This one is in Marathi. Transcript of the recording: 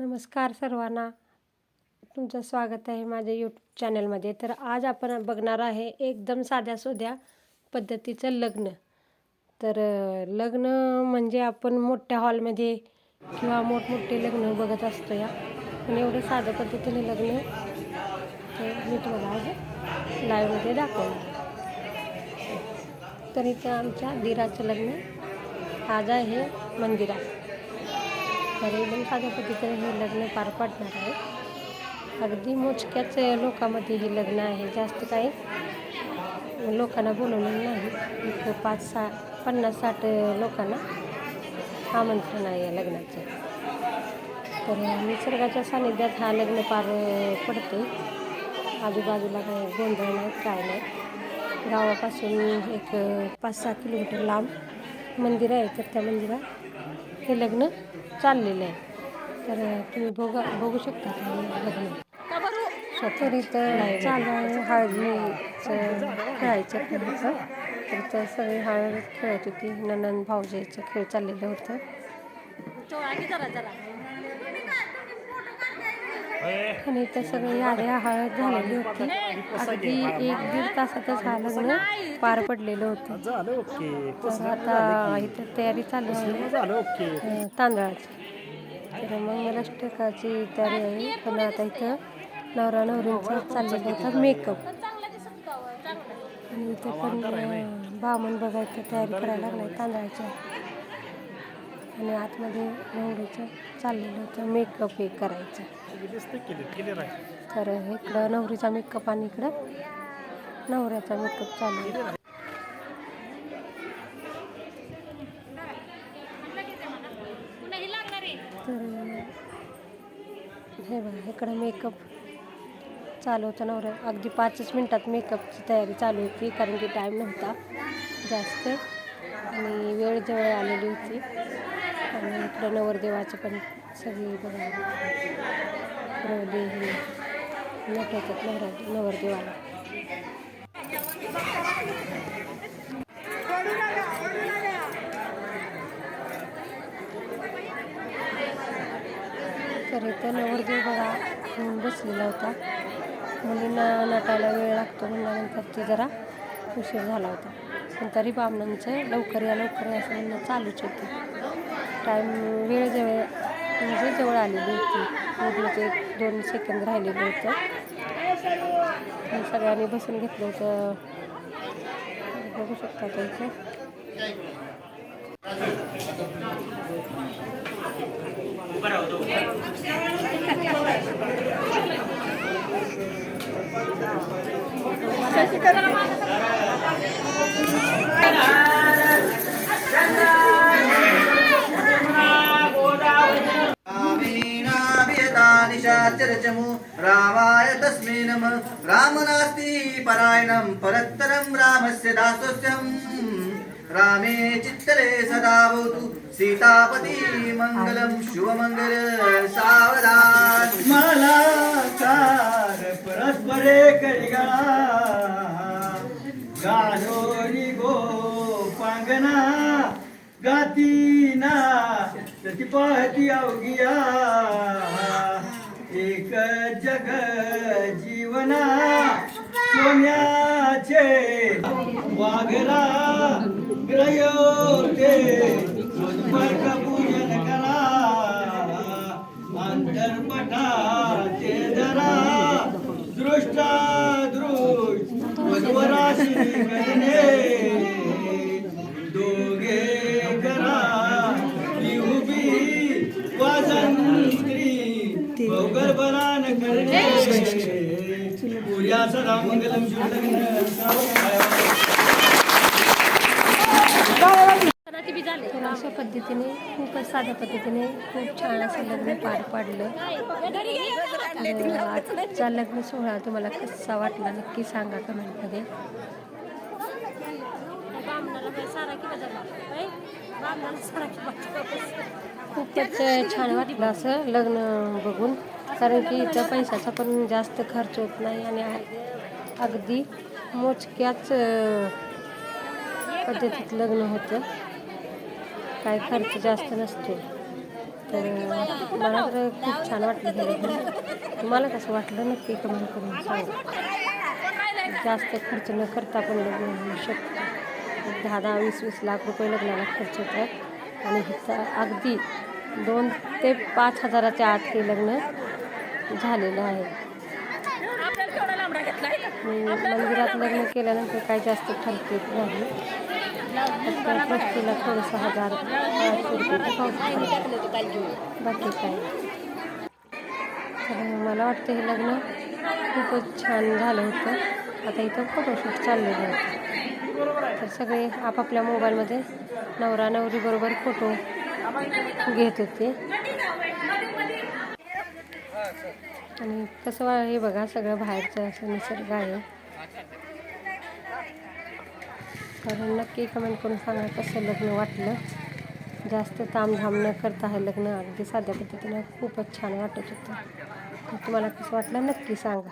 नमस्कार सर्वांना. तुमचं स्वागत आहे माझ्या यूट्यूब चॅनलमध्ये तर आज आपण बघणार आहे एकदम साध्या सोध्या पद्धतीचं लग्न. तर लग्न म्हणजे आपण मोठ्या हॉलमध्ये किंवा मोठमोठे लग्न बघत असतो या. पण एवढं साध्या पद्धतीने लग्न ते मी तुम्हाला आज लाईव्हमध्ये दाखवलं तर इथं आमच्या दिराचं लग्न आज आहे मंदिरात. तर एकदम साध्या पद्धतीने हे लग्न पार पाडणार आहे. अगदी मोजक्याच लोकांमध्ये हे लग्न आहे. जास्त काही लोकांना बोलवलेलं नाही. एक पाच सहा पन्नास साठ लोकांना आमंत्रण आहे या लग्नाचं. तर निसर्गाच्या सानिध्यात हा लग्न पार पडते आजूबाजूला काही गोंधळ नाही काय नाही गावापासून एक पाच सहा किलोमीटर लांब मंदिर आहे. तर त्या मंदिरात हे लग्न चाललेलं आहे. तर तुम्ही बघा बघू शकता ते तर इथं चालू आहे हळदीचं खेळायचं खेळायचं तर इथं सगळी हळद खेळत होती ननन भाऊजीचं खेळ चाललेलं होतं. आणि इथं सगळी याद्या हळद झालेली होती. अगदी एक दीड तासातच हा लग्न पार पडलेलं होतं. तर आता इथं तयारी चालू आहे. तांदळाची. तर मंगलाष्टकाची तयारी आहे. पण आता इथं नवरा नवरींचा चाललेला होता मेकअप आणि इथं पण बामण बघायचं तयारी करायला लागलाय तांदळाच्या आणि आतमध्ये नवरीचं चाललेलं होतं मेकअप हे करायचं. तर इकडं नवरीचा मेकअप आणि इकडं नवऱ्याचा मेकअप चालू आहे. तर हे बघा इकडं मेकअप चालू होतं नवऱ्या. अगदी पाचच मिनटात मेकअपची तयारी चालू होती कारण की टाईम नव्हता जास्त. आणि वेळ जवळ आलेली होती. आणि इकडं नवरदेवाचं पण सगळी बघा. रवले नटवतात नवरा नवरदेवाला. तर इथं नवरदेव बघा बसलेला होता. मुलींना नटायला वेळ लागतो म्हणल्यानंतर ते जरा उशीर झाला होता. पण तरी बामणांचं लवकर या लवकर या असं म्हणणं चालूच होतं. टाईम वेळ जवळ म्हणजे जवळ आलेली होती मुलीचे दोन सेकंद राहिलेलं होतं. सगळ्यांनी बसून घेतलं होतं. बघू शकता आता इथं निशाचरचमु रामाय तस्मै नमः। राम नास्ति परायणं परत्तरं रामस्य दासोऽस्यम् रामे चित्तरे सदा भवतु। सीतापती मङ्गलं शुभमङ्गल सावधान मलाकार परस्परे करिगा गालोरी गो गाती ना तती पाहती अवघिया एक जग जीवना सोन्याचे वाघरा ग्रयोते. उत्पट पूजन करा अंतर्पटाचे जरा दृष्टा दृष्ट वधवराशी अशा पद्धतीने खूपच साध्या पद्धतीने खूप छान असं लग्न पार पाडलं. आजचा लग्न सोहळा तुम्हाला कसा वाटला नक्की सांगा कमेंटमध्ये. खूपच छान वाटलं असं लग्न बघून. कारण की इथं पैशाचा पण जास्त खर्च होत नाही आणि अगदी मोजक्याच पद्धतीत लग्न होतं. काय खर्च जास्त नसतो. तर मला तर खूप छान वाटलं हे लग्न. तुम्हाला कसं वाटलं? नक्की कमेंट करून सांगा. जास्त खर्च न करता पण लग्न होऊ शकतं. दहा दहा वीस वीस लाख रुपये लग्नाला खर्च होतात. आणि हिचं अगदी दोन ते पाच हजाराच्या आत हे लग्न झालेलं आहे. आणि मंदिरात लग्न केल्यानंतर काही जास्त खर्च येत नाही ट्रस्टीला थोडंसं हजार बाकी काय? तर मला वाटतं हे लग्न खूपच छान झालं होतं. आता इथं फोटोशूट चाललेलं होतं तर सगळे आपापल्या मोबाईलमध्ये नवरा नवरीबरोबर फोटो घेत होते. आणि कसं हे बघा सगळं बाहेरचं असं निसर्ग आहे. कारण नक्की कमेंट करून सांगा कसं लग्न वाटलं. जास्त तामझाम न करता हे लग्न अगदी साध्या पद्धतीनं खूपच छान वाटत होतं. तुम्हाला कसं वाटलं नक्की सांगा.